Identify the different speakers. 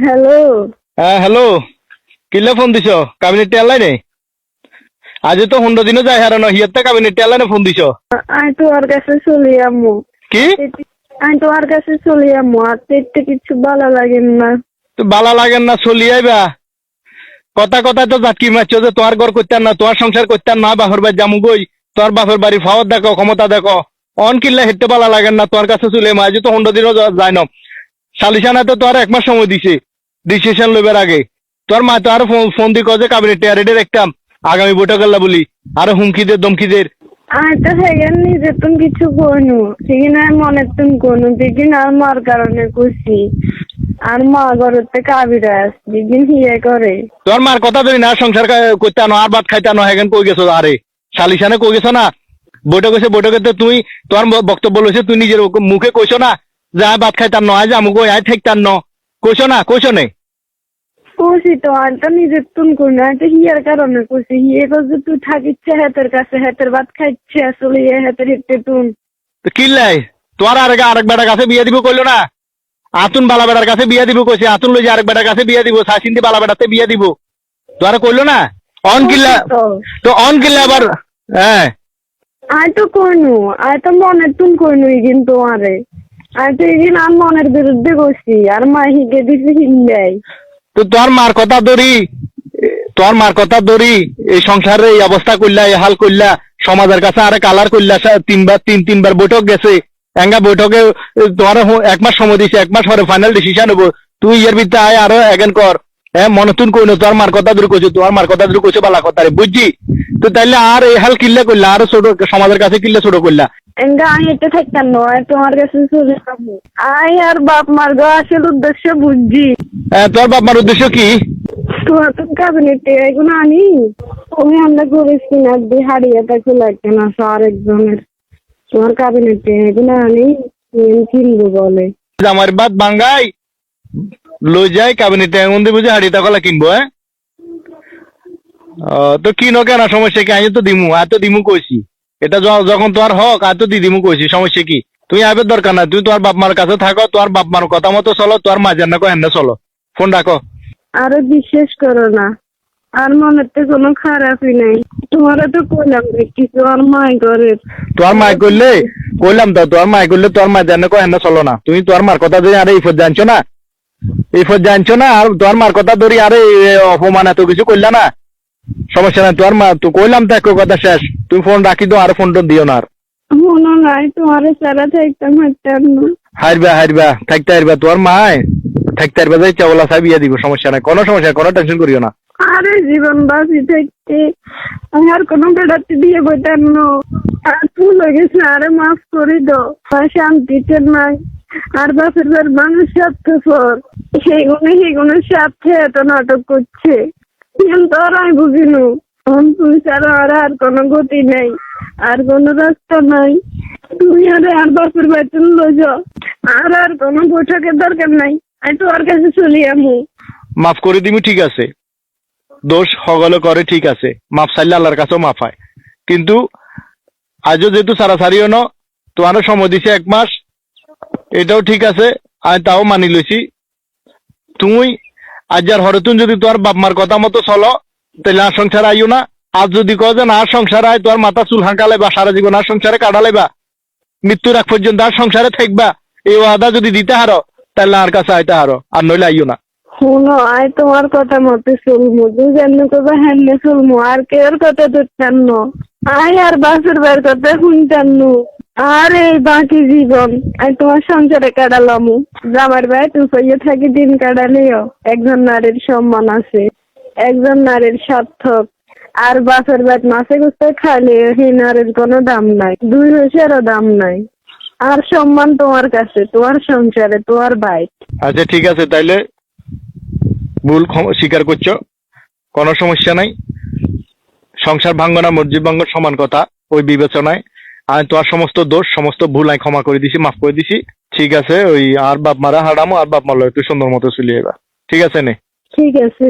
Speaker 1: Hello.
Speaker 2: হ্যাঁ hello. কিল্লে phone দিছ? কাবিনেট টেলাই নেই? আজি তো হুন্ডো দিনও যাই হারানো হিয়াতে কাবিনেট টেলাই ফোন দিছ?
Speaker 1: আমি তোমার কাছে চলে আমু
Speaker 2: কি?
Speaker 1: আমি তোমার কাছে চলে আমু আর দেখতে কিছু ভালো লাগে না।
Speaker 2: তো লাগেন না চলি আইবা। কথা কথা তো জাটকি মারছো যে তোমার ঘর করতেন না তোমার সংসার করতেন না বাপের বাড়ি জামু গই তোমার বাপের বাড়ি ফাওয়ার দেখো ক্ষমতা দেখো। অন কিল্লা হেঁটে বালা লাগেন না তোমার কাছে চলে মা আজি তো হুন্ডো দিনও যায় না। সালিশানা তো তোমার এক মাস সময় দিছে। ডিসিশন লইবার আগে। তোর মা তো আরও ফোন দি কজে কাবিনেট টেয়ারেটে দেখতাম আগামী বৈঠক আল্লাহ বলি। আরও হুমকিদের দমকিদের
Speaker 1: আমি সেখানে নিজে তুমি কিছু কইনু। সেখানে আমি মনে তুমি কোনো দিদিন আর মার কারণে খুশি আর মা হিয়ে করে।
Speaker 2: তোর মার কথা ধরি না সংসার কা- করতে আনো আর ভাত খাইতে আনো হেগেন কই গেছো আরে? শালিশানে কই গেছো না? বৈঠক হয়েছে বৈঠকে তো তুই তোর ব- বক্তব্য লইছে তুই নিজের মুখে কইছো না? যে আয় ভাত খাইতাম ন আজ আমুক আয় ঠেকতাম ন। কইছো না কইছো নে?
Speaker 1: খুশি তো আর তো নিজে তুমি কোনো আমি তো হিয়ার কারণে খুশি হিয়ে তুই থাকিচ্ছে হাতের কাছে হাতের ভাত খাইছে আসলে ইয়ে হাতের তুন।
Speaker 2: তো কিল্লাই তোর আরেক আরেক বেটার কাছে বিয়ে দিব কইলো না? আতুন বালা বেটার কাছে বিয়ে দিব কইছে আতুন লই আরেক বেটার কাছে বিয়ে দিব সাসিন্দি বালা বেটাতে বিয়ে দিব। তোর কইলো না? অন কিল্লা
Speaker 1: তো।
Speaker 2: অন কিল্লা আবার হ্যাঁ
Speaker 1: আমি তো কইনু আমি তো মনের তুন কইনু কিন্তু আরে মনের বিরুদ্ধে গেছি আর মা হিগে দিছে হিল্লাই।
Speaker 2: তো তোর মার কথা ধরি, তোর মার কথা ধরি, এই সংসারে এই অবস্থা করলা এই হাল সমাজের কাছে আরে কালার তিনবার, তিন, তিনবার বৈঠক গেছে। এঙ্গা বৈঠকে তোমার এক মাস সময় দিছে, এক মাস পরে ফাইনাল ডিসিশন হব তুই এর ভিতরে আয়, আরও এগেন কর। হ্যাঁ মনে তুন কইনো, তোর মার কথা ধরে কইছো তোমার মার কথা ধরে কইছো, বালা কথা রে বুঝছি তো তাইলে আর এই হাল কিল্লা করলা আরও ছোট, সমাজের কাছে কিল্লা ছোট করলা
Speaker 1: এঙ্গা আমি এটা থাকতাম নয় তোমার কাছে চলে যাব আই আর বাপ মার গো আসল উদ্দেশ্য বুঝছি
Speaker 2: তোর বাপ মার উদ্দেশ্য কি
Speaker 1: তোমার তো ক্যাবিনেটে এগুলো আনি তুমি আমরা করেছি না দি হারিয়ে তাকে লাগবে না স্যার একজনের তোমার ক্যাবিনেটে এগুলো আনি তুমি কিনবো বলে
Speaker 2: আমার বাদ বাঙ্গাই লই যাই কাবিনেটে এমন দিয়ে বুঝে তাকলা কিনবো হ্যাঁ তো কিনো কেন সমস্যা কি আমি তো দিমু আর তো দিমু কইছি এটা যখন তোমার হক আর তো দি দিমু কইছি সমস্যা কি? তুমি আবের দরকার না তুমি তোমার বাপ মার কাছে থাকো তোমার বাপ মার কথা মতো চলো তোমার মাঝে না কো হেন চলো। ফোন রাখো।
Speaker 1: আরও বিশ্বাস করো না আর মনের তো কোনো খারাপই নাই। তোমারও তো কইলাম কিছু আর মাই করে।
Speaker 2: তোমার মায় করলে? কইলাম তো তোমার মায় করলে তোমার মা জানে কো হেন চলো না। তুমি তোমার মার কথা ধরে আরে এই ফোর জানছো না? এই ফোর জানছো না আর তোমার মার কথা ধরি আরে অপমান এত কিছু করলা না? সমস্যা নাই তোমার মা তো কইলাম তো এক কথা শেষ। তুমি ফোন রাখি দাও আর ফোন টোন দিও না আর।
Speaker 1: মনে নাই তোমার সারা থাকতাম হাঁটতাম না।
Speaker 2: হারবা হারবা থাকতে হারবা তোমার মায় থাকতে হারবা যাই চাওলা সাহেব বিয়ে দিব সমস্যা নাই। কোনো সমস্যা কোনো টেনশন করিও না।
Speaker 1: আরে জীবন বাঁচি থাকতে আমি আর কোনো বেড়াতে দিয়ে বইতাম না। আর তুই লেগেছে আরে মাফ করে দাও। আর শান্তিতে নাই। আর বাপের বার মানুষ স্বার্থপর। সেগুলো সেগুলো স্বার্থে এত নাটক করছে। আমি বুঝিনু। তুই ছাড়া আর আর গতি নেই, আর রাস্তা নাই। তুই আরে আর বাপের বেতন লজ আর আর কোনো বৈঠকের দরকার নাই। আমি তোর কাছে চলি আমি।
Speaker 2: মাফ করে দিবি ঠিক আছে। দোষ হগলে করে, ঠিক আছে। মাফ চাইলে আল্লাহর কাছেও মাফ হয়। কিন্তু আজও যেহেতু সারাসারিও ন তোমারও সময় দিছে এক মাস। এটাও ঠিক আছে, আমি তাও মানি লইছি। তুমি আজ আর হরতুন যদি তোমার বাপ মার কথা মতো চলো তাহলে আর সংসার আইও না। আজ যদি কয় যে না, আর সংসার আয় তোমার মাথা চুল হাঁকালে বা সারা জীবন আর সংসারে কাটালে বা। মৃত্যুর আগ পর্যন্ত আর সংসারে থাকবা। এই ওয়াদা যদি দিতে হারো তাহলে আর কাছে আইতে হারো, আর নইলে আইও না।
Speaker 1: শুনো, আয় তোমার কথা মতো চলমু। দুজন কবা হ্যান্নে আর কেউর কথা ধরতেন আয় আর বাসের বার কথা শুনতেন আর এই বাকি জীবন আমি তোমার সংসারে কাটালামু। জামার ভাই তুই থাকি দিন কাটালেও। একজন নারীর সম্মান আছে, একজন নারীর সার্থক। আর বাসের বাদ মাসে গুছতে খাইলে সেই নারীর কোনো দাম নাই, দুই রসেরও দাম নাই। আর সম্মান তোমার কাছে, তোমার সংসারে, তোমার ভাই।
Speaker 2: আচ্ছা ঠিক আছে, তাইলে ভুল স্বীকার করছ। কোনো সমস্যা নাই। সংসার ভাঙ্গ না মসজিদ ভাঙ্গ সমান কথা, ওই বিবেচনায়। আমি তোমার সমস্ত দোষ, সমস্ত ভুল আমি ক্ষমা করে দিছি, মাফ করে দিছি। ঠিক আছে, ওই আর বাপ মারা হারামো, আর বাপ মারলো একটু সুন্দর মতো চলিয়ে ঠিক আছে নে?
Speaker 1: ঠিক আছে।